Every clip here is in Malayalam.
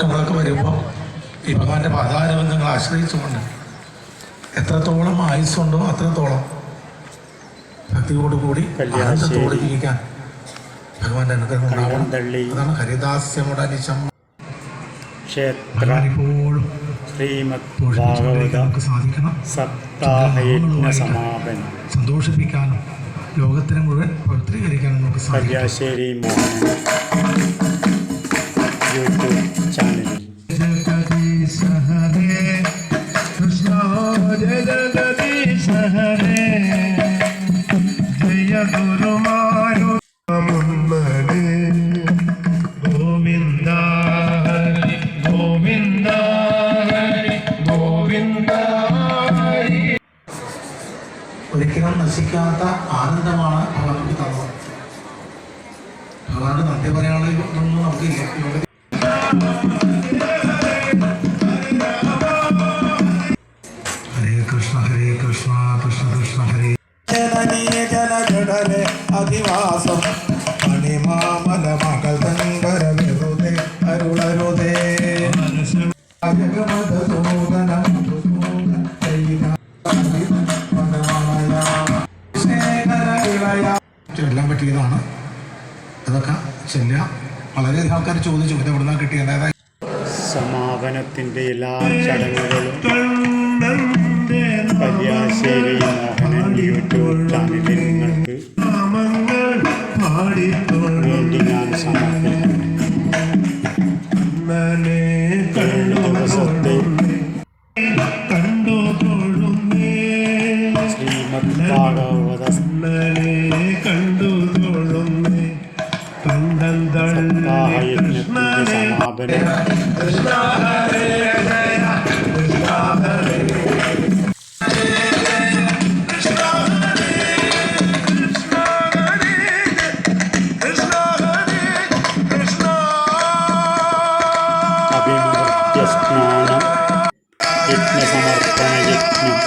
പറയുമ്പോൾ ഈ ഭഗവാന്റെ പാതാരബന്ധങ്ങൾ ആശ്രയിച്ചുകൊണ്ട് എത്രത്തോളം ആയുസ്സുണ്ടോ അത്രത്തോളം ഭക്തിയോടുകൂടി കൂടി ആനന്ദത്തോടെ ജീവിക്കാൻ ഭഗവാന്റെ അനുഗ്രഹം ഉണ്ടാവണം. അതാണ് ഭഗവാൻ ഇപ്പോഴും നമുക്ക് സാധിക്കണം. സമാപനം. സന്തോഷിപ്പിക്കാനും ലോകത്തിന് മുഴുവൻ പവിത്രീകരിക്കാനും നമുക്ക് സാധിക്കും യൂട്യൂബ്. ഒരിക്കലും നശിക്കാത്ത ആനന്ദമാണ് ഭഗവാൻ തന്നത്. ഭഗവാന്റെ നന്ദി പറയാനുള്ള ഇതൊന്നും നമുക്കില്ല. ജനജടലെ അധിവാസം. മണിമാമല മകൾ തങ്കര വെറുതെ അരുളരുതേ. എല്ലാം പറ്റിയതാണ്. അതൊക്കെ ചെല്ലുക. വളരെയധികം ആൾക്കാർ ചോദിച്ചു ഇത് എവിടുന്നാ കിട്ടിയത്? അതായത് സമാപനത്തിന്റെ എല്ലാ ചടങ്ങുകളും കല്യാശ്ശേരി മോഹനൻ യൂട്യൂബ് ചാനലിൽ നിങ്ങൾക്ക് വേണ്ടി ഞാൻ സമർപ്പിക്കുന്നു ഏഴ് ദിവസത്തെ ശ്രീമദ് ഭാഗവത സമാപനം അഭിമൃത്യസ്നാനം യജ്ഞസമർപ്പണ യജ്ഞം.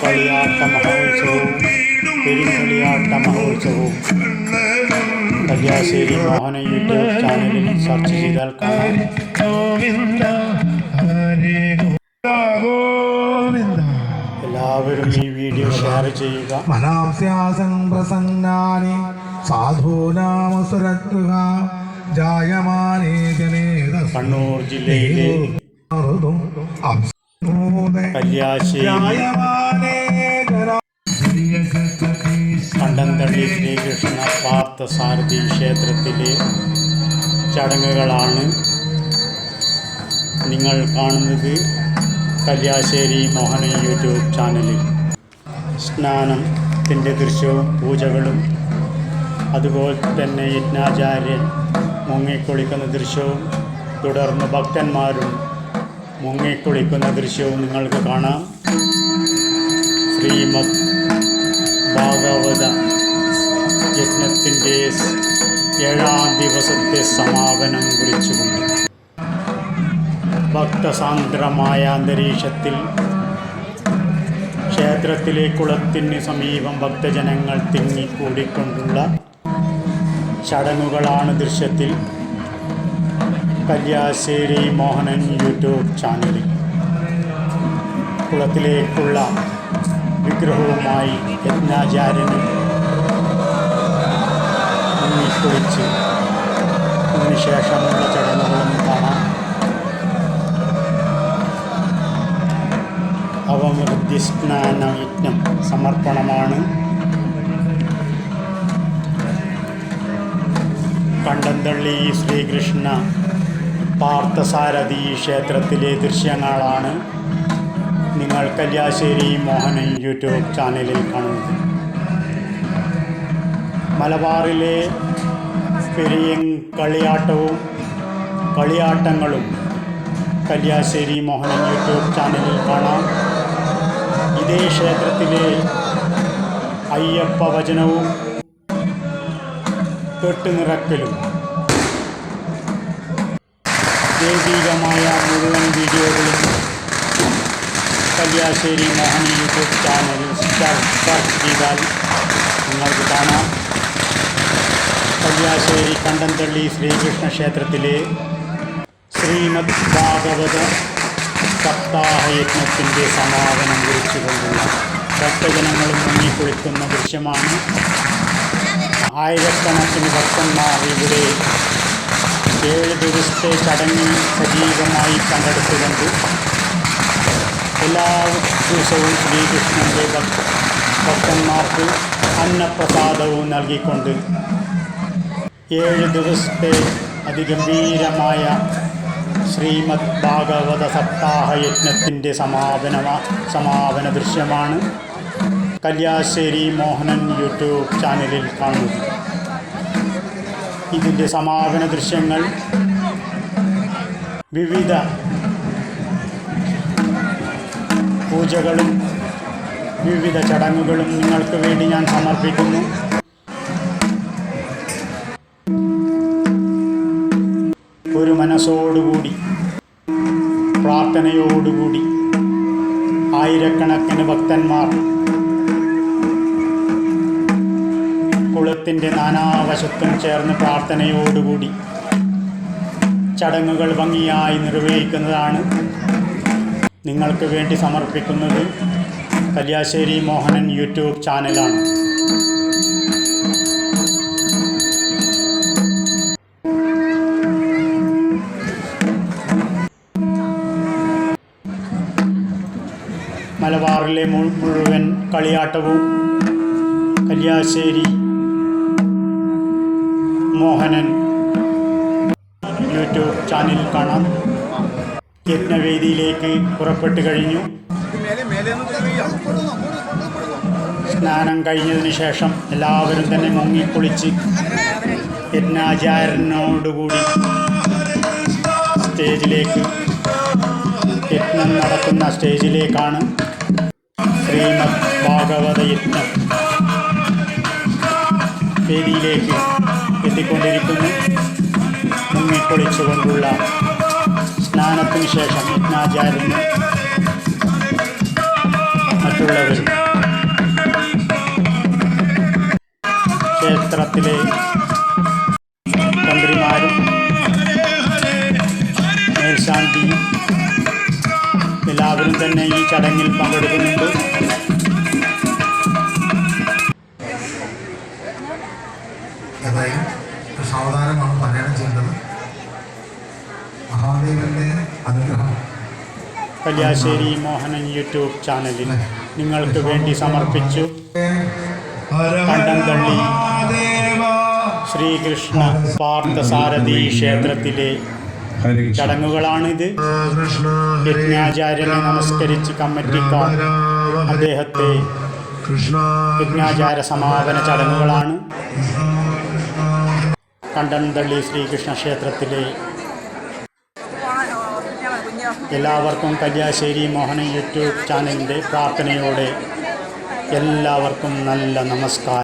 കളിയാട്ട മഹോത്സവവും പെരുങ്കളിയാട്ട മഹോത്സവവും. കല്യാശ്ശേരി മോഹന യൂട്യൂബ് ചാനലിൽ സെർച്ച് ചെയ്താൽ കാണാം. എല്ലാവരും ഈ വീഡിയോ ഷെയർ ചെയ്യുക. മനാംസ്യാസൻ പ്രസന്നാനി സാധൂനാമസുരഗൃഹ ജായമാനേ ജനേത കണ്ണൂർ ജില്ലയിലെ കല്യാശ്ശേരി കണ്ടന്തള്ളി ശ്രീകൃഷ്ണ പാർത്ഥസാരഥി ക്ഷേത്രത്തിലെ ചടങ്ങുകളാണ് നിങ്ങൾ കാണുന്നത്. കല്യാശ്ശേരി മോഹന യൂട്യൂബ് ചാനലിൽ സ്നാനത്തിന്റെ ദൃശ്യവും പൂജകളും അതുപോലെ തന്നെ യജ്ഞാചാര്യൻ മുങ്ങിക്കുളിക്കുന്ന ദൃശ്യവും തുടർന്ന് ഭക്തന്മാരും മുങ്ങിക്കുളിക്കുന്ന ദൃശ്യവും നിങ്ങൾക്ക് കാണാം. ശ്രീമദ് ഭാഗവത യജ്ഞത്തിന്റെ ഏഴാം ദിവസത്തെ സമാപനം കുറിച്ചുകൊണ്ട്. ഭക്തസാന്ദ്രമായ അന്തരീക്ഷത്തിൽ ക്ഷേത്രത്തിലെ കുളത്തിന് സമീപം ഭക്തജനങ്ങൾ തിങ്ങിക്കൂടിക്കൊണ്ടുള്ള ചടങ്ങുകളാണ് ദൃശ്യത്തിൽ കല്യാശ്ശേരി മോഹനൻ യൂട്യൂബ് ചാനലിൽ. കുളത്തിലേക്കുള്ള വിഗ്രഹവുമായി യജ്ഞാചാര്യന് മുങ്ങിക്കുളിച്ച് അതിനുശേഷമുള്ള ചടങ്ങുകളും കാണാം. അവമൃദ്ധിസ്നാന യജ്ഞം സമർപ്പണമാണ്. കണ്ടന്തള്ളി ശ്രീകൃഷ്ണ പാർത്ഥസാരഥി ക്ഷേത്രത്തിലെ ദൃശ്യങ്ങളാണ് നിങ്ങൾ കല്യാശ്ശേരി മോഹനൻ യൂട്യൂബ് ചാനലിൽ കാണുന്നത്. മലബാറിലെ പെരിയും കളിയാട്ടവും കളിയാട്ടങ്ങളും കല്യാശ്ശേരി മോഹനൻ യൂട്യൂബ് ചാനലിൽ കാണാം. ഇതേ ക്ഷേത്രത്തിലെ അയ്യപ്പ വചനവും കെട്ടുനിറക്കലും. ദൈവികമായ മുഴുവൻ വീഡിയോകളും കല്യാശ്ശേരി മോഹൻ യൂട്യൂബ് ചാനലിൽ സെർച്ച് ചെയ്താൽ നിങ്ങൾക്ക് കാണാം. കല്യാശ്ശേരി കണ്ടംതള്ളി ശ്രീകൃഷ്ണ ക്ഷേത്രത്തിലെ ശ്രീമദ് ഭാഗവത സപ്താഹയജ്ഞത്തിന്റെ സമാപനം കുറിച്ചുകൊണ്ടുള്ള ഭക്തജനങ്ങളും മുങ്ങിക്കൊടുക്കുന്ന ദൃശ്യമാണ്. ആയിരക്കണക്കിന് ഭക്തന്മാർ ഇവിടെ ഏഴ് ദിവസത്തെ ചടങ്ങിൽ സജീവമായി പങ്കെടുത്തുകൊണ്ട് എല്ലാ ദിവസവും ശ്രീകൃഷ്ണന്റെ ഭക്ത ഭക്തന്മാർക്ക് അന്നപ്രസാദവും നൽകിക്കൊണ്ട് ഏഴ് ദിവസത്തെ അതിഗംഭീരമായ ശ്രീമദ് ഭാഗവത സപ്താഹ യജ്ഞത്തിന്റെ സമാപന സമാപന ദൃശ്യമാണ് കല്യാശ്ശേരി മോഹനൻ യൂട്യൂബ് ചാനലിൽ കാണുന്നത്. ഇതിന്റെ സമാപന ദൃശ്യങ്ങൾ വിവിധ പൂജകളും വിവിധ ചടങ്ങുകളും നിങ്ങൾക്ക് വേണ്ടി ഞാൻ സമർപ്പിക്കുന്നു. ഒരു മനസ്സോടുകൂടി പ്രാർത്ഥനയോടുകൂടി ആയിരക്കണക്കിന് ഭക്തന്മാർ കുളത്തിന്റെ നാനാവശത്തും ചേർന്ന് പ്രാർത്ഥനയോടുകൂടി ചടങ്ങുകൾ ഭംഗിയായി നിർവഹിക്കുന്നതാണ് നിങ്ങൾക്ക് വേണ്ടി സമർപ്പിക്കുന്നത് കല്യാശ്ശേരി മോഹനൻ യൂട്യൂബ് ചാനലാണ്. മലബാറിലെ മുഴുവൻ കളിയാട്ടവും കല്യാശ്ശേരി മോഹനൻ യൂട്യൂബ് ചാനലിൽ കാണാം. യജ്ഞവേദിയിലേക്ക് പുറപ്പെട്ടു കഴിഞ്ഞു. സ്നാനം കഴിഞ്ഞതിന് ശേഷം എല്ലാവരും തന്നെ മുങ്ങിക്കുളിച്ച് യജ്ഞാചാര്യനോടുകൂടി സ്റ്റേജിലേക്ക് യജ്ഞം നടക്കുന്ന സ്റ്റേജിലേക്കാണ് ശ്രീമദ് ഭാഗവത യജ്ഞം വേദിയിലേക്ക് എത്തിക്കൊണ്ടിരിക്കുന്നു മുങ്ങിപ്പൊളിച്ചുകൊണ്ടുള്ള സ്നാനത്തിന് ശേഷം യജ്ഞാചാര്യന് മറ്റുള്ളവർ ക്ഷേത്രത്തിലെ തന്ത്രിമാരും മേൽശാന്തിയും എല്ലാവരും തന്നെ ഈ ചടങ്ങിൽ പങ്കെടുക്കുന്നുണ്ട്. സാവധാനമാണ് പാരായണം ചെയ്യേണ്ടത്. കല്യാശ്ശേരി മോഹനൻ യൂട്യൂബ് ചാനലിൽ നിങ്ങൾക്ക് വേണ്ടി സമർപ്പിച്ചു. കണ്ടംതള്ളി. ശ്രീകൃഷ്ണ പാർത്ഥസാരഥി ക്ഷേത്രത്തിലെ ചടങ്ങുകളാണിത്. യജ്ഞാചാര്യനെ നമസ്കരിച്ച് കമ്മിറ്റിക്കാർ അദ്ദേഹത്തെ യജ്ഞാചാര സമാപന ചടങ്ങുകളാണ്. കണ്ടംതള്ളി ശ്രീകൃഷ്ണ ക്ഷേത്രത്തിലെ എല്ലാവർക്കും കല്യാശ്ശേരി മോഹന യൂട്യൂബ് ചാനലിന്റെ പ്രാർത്ഥനയോടെ എല്ലാവർക്കും നല്ല നമസ്കാരം.